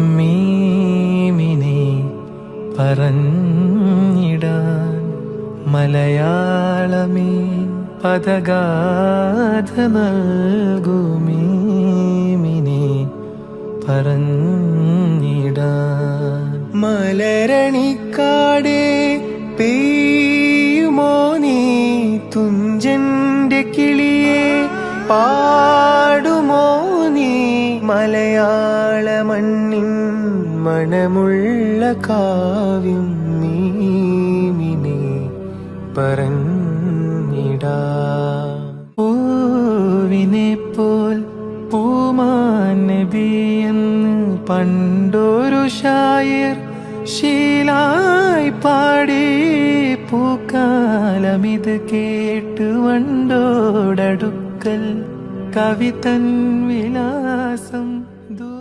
മീമിനെ പറഞ്ഞിടാൻ മലയാളമേ പദഗാഥ നൽകുമീമിനെ പറഞ്ഞിടാൻ. മലരണിക്കാടേ പെയ്യുമോ നീ? തുഞ്ചന്റെ കിളിയെ നീ മലയാള മണ്ണിൻ മണമുള്ള കാവ്യം മീമിനെ പറഞ്ഞിടാ. പൂവിനെ പോൽ പൂമാൻ പണ്ടൊരു ഷായർ ശീലായി പാടി. പൂക്കാലമിത് കേട്ട് വണ്ടോടടുക്കൽ कवितन्विलासं दू